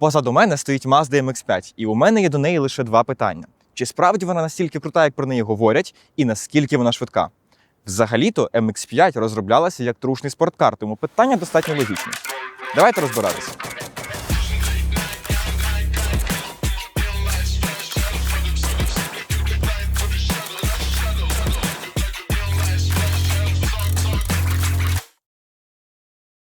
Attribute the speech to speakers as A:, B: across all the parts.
A: Позаду мене стоїть Mazda MX-5, і у мене є до неї лише два питання: чи справді вона настільки крута, як про неї говорять, і наскільки вона швидка? Взагалі-то MX-5 розроблялася як трушний спорткар, тому питання достатньо логічне. Давайте розбиратися.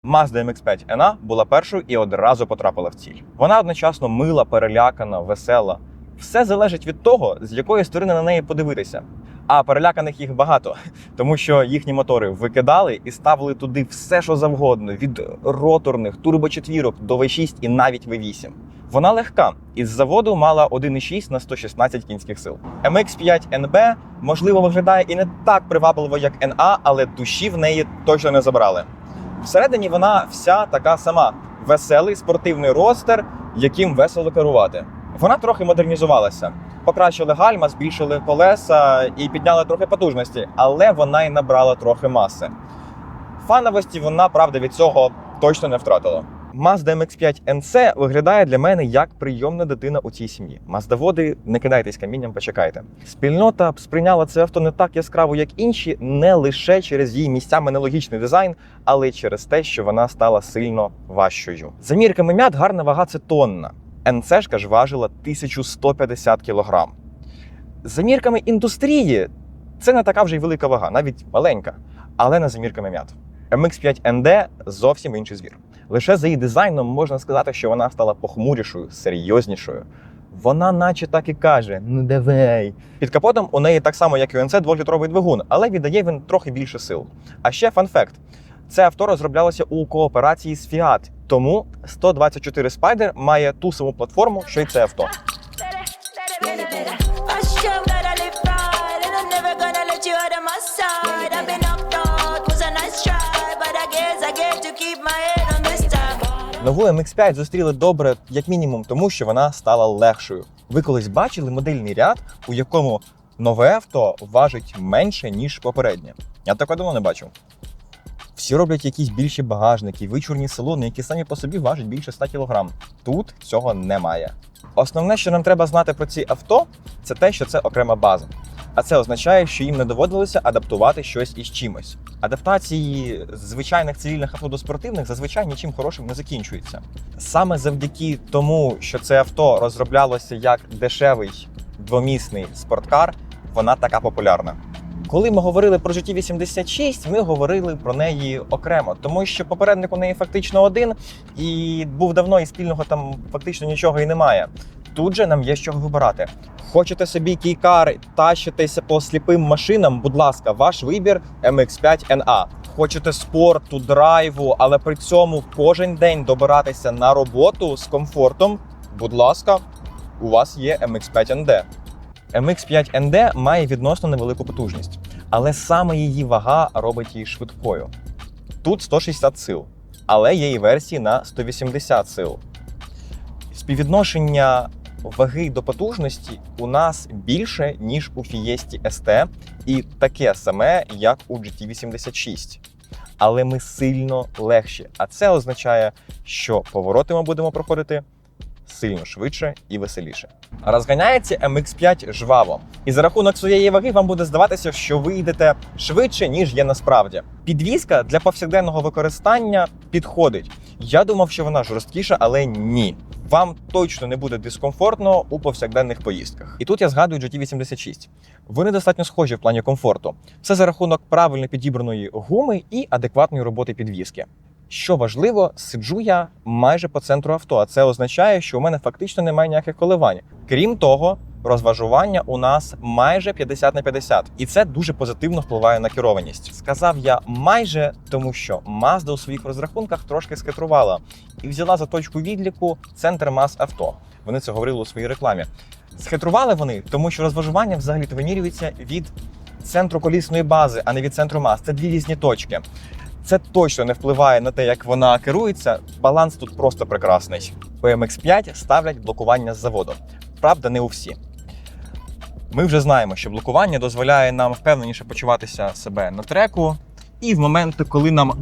A: Mazda MX-5 NA була першою і одразу потрапила в ціль. Вона одночасно мила, перелякана, весела. Все залежить від того, з якої сторони на неї подивитися. А переляканих їх багато, тому що їхні мотори викидали і ставили туди все, що завгодно, від роторних, турбочетвірок до V6 і навіть V8. Вона легка, із заводу мала 1,6 на 116 кінських сил. MX-5 NB, можливо, виглядає і не так привабливо, як NA, але душі в неї точно не забрали. Всередині вона вся така сама: веселий спортивний ростер, яким весело керувати. Вона трохи модернізувалася. Покращили гальма, збільшили колеса і підняли трохи потужності, але вона й набрала трохи маси. Фановості вона, правда, від цього точно не втратила. Mazda MX-5 NC виглядає для мене як прийомна дитина у цій сім'ї. Маздаводи, не кидайтесь камінням, почекайте. Спільнота сприйняла це авто не так яскраво, як інші, не лише через її місцями нелогічний дизайн, але й через те, що вона стала сильно важчою. За мірками м'ят гарна вага це тонна. НЦшка ж важила 1150 кг. За мірками індустрії це не така вже й велика вага, навіть маленька, але не за мірками м'ят. MX5 ND зовсім інший звір. Лише за її дизайном можна сказати, що вона стала похмурішою, серйознішою. Вона, наче так і каже: ну давай. Під капотом у неї так само, як і НЦ, дволітровий двигун, але віддає він трохи більше сил. А ще фан-факт: це авто розроблялося у кооперації з Fiat, тому 124 Spider має ту саму платформу, що й це авто. Нову MX5 зустріли добре, як мінімум, тому що вона стала легшою. Ви колись бачили модельний ряд, у якому нове авто важить менше, ніж попереднє. Я такого давно не бачив. Всі роблять якісь більші багажники, вичурні салони, які самі по собі важать більше 100 кг. Тут цього немає. Основне, що нам треба знати про ці авто, це те, що це окрема база. А це означає, що їм не доводилося адаптувати щось із чимось. Адаптації звичайних цивільних авто до спортивних зазвичай нічим хорошим не закінчуються. Саме завдяки тому, що це авто розроблялося як дешевий двомісний спорткар, вона така популярна. Коли ми говорили про житті 86, ми говорили про неї окремо, тому що попередник у неї фактично один і був давно і спільного там фактично нічого і немає. Тут же нам є що вибирати. Хочете собі кейкар, тащитися по сліпим машинам? Будь ласка, ваш вибір ем MX5NA. Хочете спорту, драйву, але при цьому кожен день добиратися на роботу з комфортом. Будь ласка, у вас є ем MX5ND. MX5ND має відносно невелику потужність, але саме її вага робить її швидкою. Тут 160 сил, але є і версії на 180 сил. Співвідношення ваги до потужності у нас більше, ніж у Fiesta ST, і таке саме, як у GT86. Але ми сильно легші. А це означає, що повороти ми будемо проходити сильно швидше і веселіше. Розганяється MX5 жваво, і за рахунок своєї ваги вам буде здаватися, що ви йдете швидше, ніж є насправді. Підвізка для повсякденного використання підходить. Я думав, що вона жорсткіша, але ні. Вам точно не буде дискомфортно у повсякденних поїздках. І тут я згадую GT86. Вони достатньо схожі в плані комфорту. Все за рахунок правильно підібраної гуми і адекватної роботи підвіски. Що важливо, сиджу я майже по центру авто, а це означає, що у мене фактично немає ніяких коливань. Крім того, розважування у нас майже 50 на 50, і це дуже позитивно впливає на керованість. Сказав я майже, тому що Mazda у своїх розрахунках трошки схитрувала і взяла за точку відліку центр мас авто. Вони це говорили у своїй рекламі. Схитрували вони, тому що розважування взагалі вимірюється від центру колісної бази, а не від центру мас. Це дві різні точки. Це точно не впливає на те, як вона керується. Баланс тут просто прекрасний. У MX5 ставлять блокування з заводу. Правда, не у всі. Ми вже знаємо, що блокування дозволяє нам впевненіше почуватися себе на треку, і в моменти, коли нам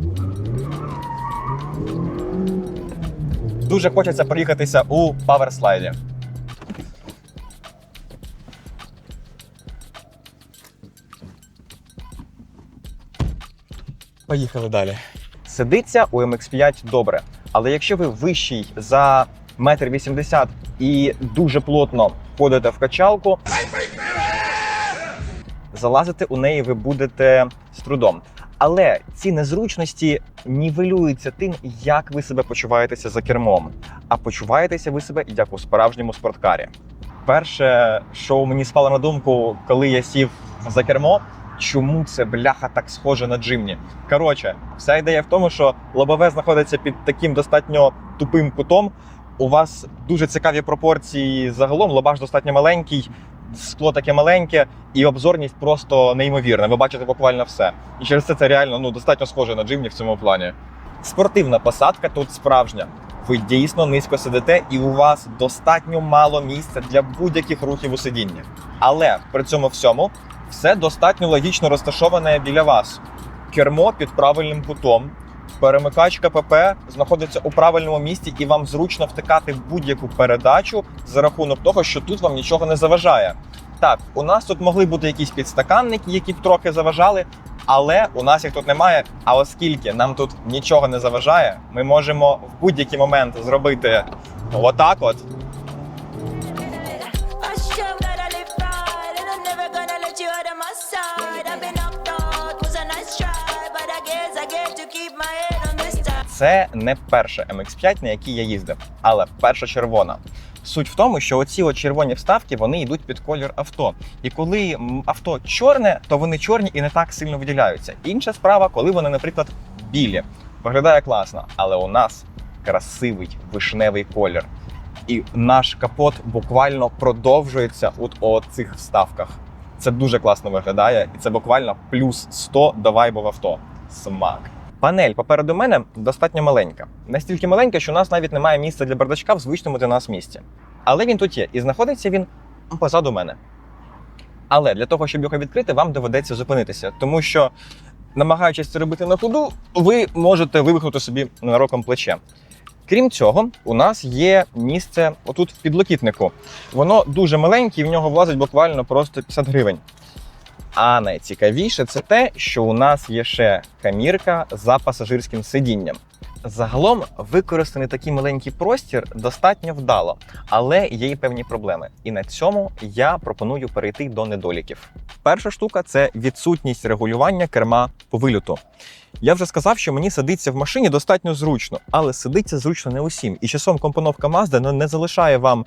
A: дуже хочеться проїхатися у паверслайді. Поїхали далі. Сидиться у MX5 добре, але якщо ви вищий за метр вісімдесят і дуже плотно ходите в качалку, залазити у неї ви будете з трудом. Але ці незручності нівелюються тим, як ви себе почуваєтеся за кермом. А почуваєтеся ви себе як у справжньому спорткарі. Перше, що мені спало на думку, коли я сів за кермо, чому це бляха так схоже на джимні. Коротше, вся ідея в тому, що лобове знаходиться під таким достатньо тупим кутом. У вас дуже цікаві пропорції загалом, лобаш достатньо маленький, скло таке маленьке, і обзорність просто неймовірна. Ви бачите буквально все. І через це це реально ну, достатньо схоже на джимні в цьому плані. Спортивна посадка тут справжня. Ви дійсно низько сидите, і у вас достатньо мало місця для будь-яких рухів у сидінні. Але при цьому всьому все достатньо логічно розташоване біля вас. Кермо під правильним кутом, перемикач КПП знаходиться у правильному місці, і вам зручно втикати в будь-яку передачу за рахунок того, що тут вам нічого не заважає. Так, у нас тут могли бути якісь підстаканники, які б трохи заважали, але у нас їх тут немає. А оскільки нам тут нічого не заважає, ми можемо в будь-який момент зробити отак от. Це не перша MX5, на якій я їздив, але перша червона. Суть в тому, що оці червоні вставки вони йдуть під колір авто. І коли авто чорне, то вони чорні і не так сильно виділяються. Інша справа, коли вони, наприклад, білі. Виглядає класно, але у нас красивий вишневий колір. І наш капот буквально продовжується от у цих вставках. Це дуже класно виглядає, і це буквально плюс 100 до вайбу в авто. Смак. Панель попереду мене достатньо маленька. Настільки маленька, що у нас навіть немає місця для бардачка в звичному для нас місці. Але він тут є, і знаходиться він позаду мене. Але для того, щоб його відкрити, вам доведеться зупинитися, тому що, намагаючись це робити на ходу, ви можете вивихнути собі ненароком плече. Крім цього, у нас є місце отут в підлокітнику. Воно дуже маленьке, і в нього влазить буквально просто 50 гривень. А найцікавіше це те, що у нас є ще камірка за пасажирським сидінням. Загалом використаний такий маленький простір достатньо вдало, але є й певні проблеми. І на цьому я пропоную перейти до недоліків. Перша штука це відсутність регулювання керма по вильоту. Я вже сказав, що мені сидиться в машині достатньо зручно, але сидиться зручно не усім. І часом компоновка Mazda ну, не залишає вам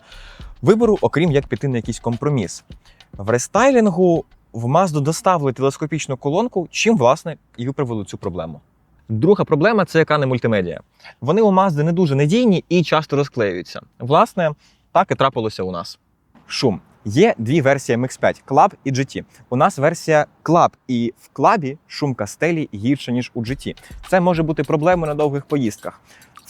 A: вибору, окрім як піти на якийсь компроміс. В рестайлінгу в Mazda доставили телескопічну колонку, чим власне і виправили цю проблему. Друга проблема це екрани мультимедіа. Вони у Mazda не дуже надійні і часто розклеюються. Власне, так і трапилося у нас. Шум. Є дві версії MX5 Club і GT. У нас версія Club, і в клабі шум кастелі гірше, ніж у GT. Це може бути проблемою на довгих поїздках.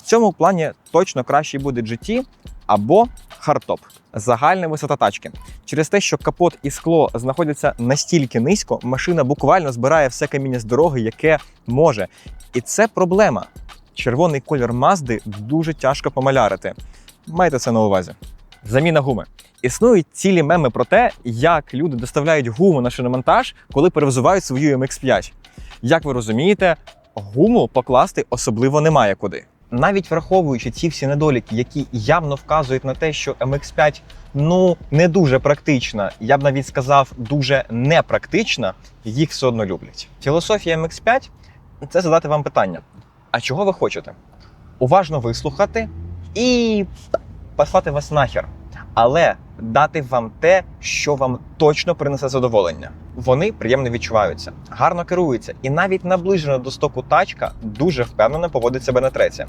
A: Цьому плані точно краще буде GT або хардтоп. Загальна висота тачки. Через те, що капот і скло знаходяться настільки низько, машина буквально збирає все каміння з дороги, яке може. І це проблема. Червоний колір Мазди дуже тяжко помалярити. Майте це на увазі. Заміна гуми. Існують цілі меми про те, як люди доставляють гуму на шиномонтаж, коли перевзувають свою MX5. Як ви розумієте, гуму покласти особливо немає куди. Навіть враховуючи ці всі недоліки, які явно вказують на те, що MX5 ну не дуже практична, я б навіть сказав, дуже непрактична, їх все одно люблять. Філософія MX5 це задати вам питання: а чого ви хочете? Уважно вислухати і послати вас нахер, але дати вам те, що вам точно принесе задоволення. Вони приємно відчуваються, гарно керуються, і навіть наближена до стоку тачка дуже впевнено поводить себе на треці.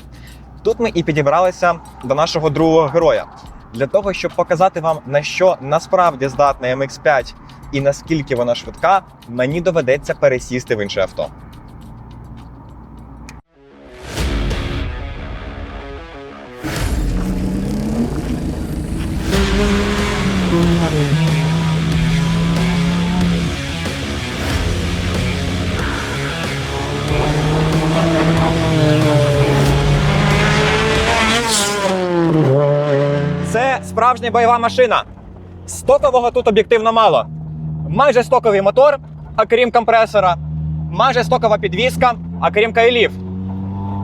A: Тут ми і підібралися до нашого другого героя. Для того, щоб показати вам, на що насправді здатна MX5 і наскільки вона швидка, мені доведеться пересісти в інше авто. Справжня бойова машина. Стокового тут об'єктивно мало. Майже стоковий мотор, а крім компресора, майже стокова підвізка, а крім кайлів.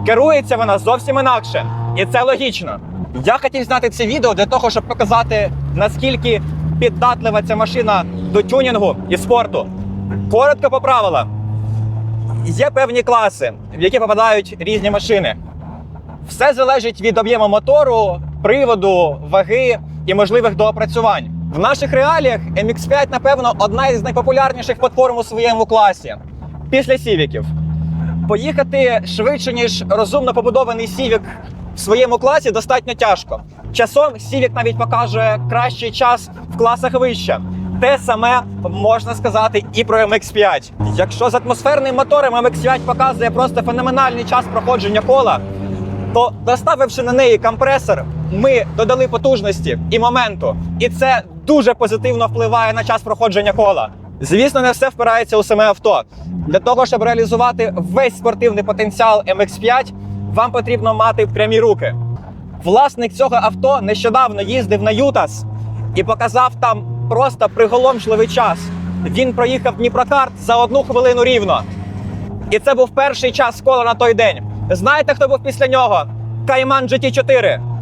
A: Керується вона зовсім інакше, і це логічно. Я хотів зняти це відео для того, щоб показати, наскільки піддатлива ця машина до тюнінгу і спорту. Коротко по правилам. Є певні класи, в які попадають різні машини. Все залежить від об'єму мотору, приводу, ваги і можливих доопрацювань. В наших реаліях MX5, напевно, одна із найпопулярніших платформ у своєму класі після сівіків. Поїхати швидше, ніж розумно побудований сівік в своєму класі, достатньо тяжко. Часом сівік навіть покаже кращий час в класах вище. Те саме можна сказати і про MX5. Якщо з атмосферним мотором MX5 показує просто феноменальний час проходження кола, то доставивши на неї компресор, ми додали потужності і моменту, і це дуже позитивно впливає на час проходження кола. Звісно, не все впирається у саме авто. Для того, щоб реалізувати весь спортивний потенціал MX5, вам потрібно мати прямі руки. Власник цього авто нещодавно їздив на Ютас і показав там просто приголомшливий час. Він проїхав Дніпрокарт за одну хвилину рівно. І це був перший час кола на той день. Знаєте, хто був після нього? Кайман GT4.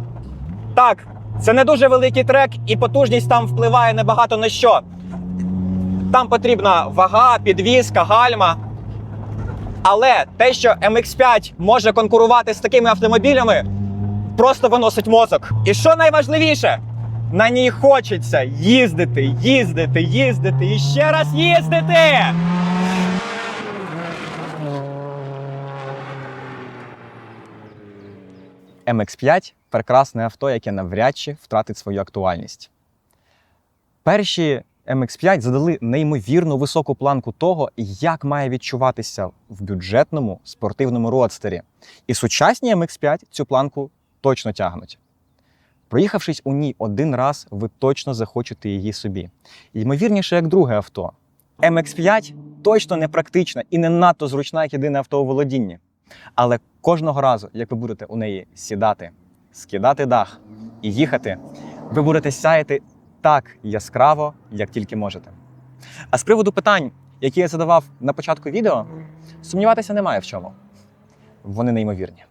A: Так, це не дуже великий трек, і потужність там впливає небагато на що. Там потрібна вага, підвізка, гальма. Але те, що MX5 може конкурувати з такими автомобілями, просто виносить мозок. І що найважливіше, на ній хочеться їздити, їздити, їздити і ще раз їздити. MX5 прекрасне авто, яке навряд чи втратить свою актуальність. Перші MX5 задали неймовірно високу планку того, як має відчуватися в бюджетному спортивному родстері. І сучасні MX5 цю планку точно тягнуть. Проїхавшись у ній один раз, ви точно захочете її собі. Ймовірніше, як друге авто. MX5 точно не практична і не надто зручна, як єдине авто у володінні. Але кожного разу, як ви будете у неї сідати, скидати дах і їхати, ви будете сяяти так яскраво, як тільки можете. А з приводу питань, які я задавав на початку відео, сумніватися немає в чому. Вони неймовірні.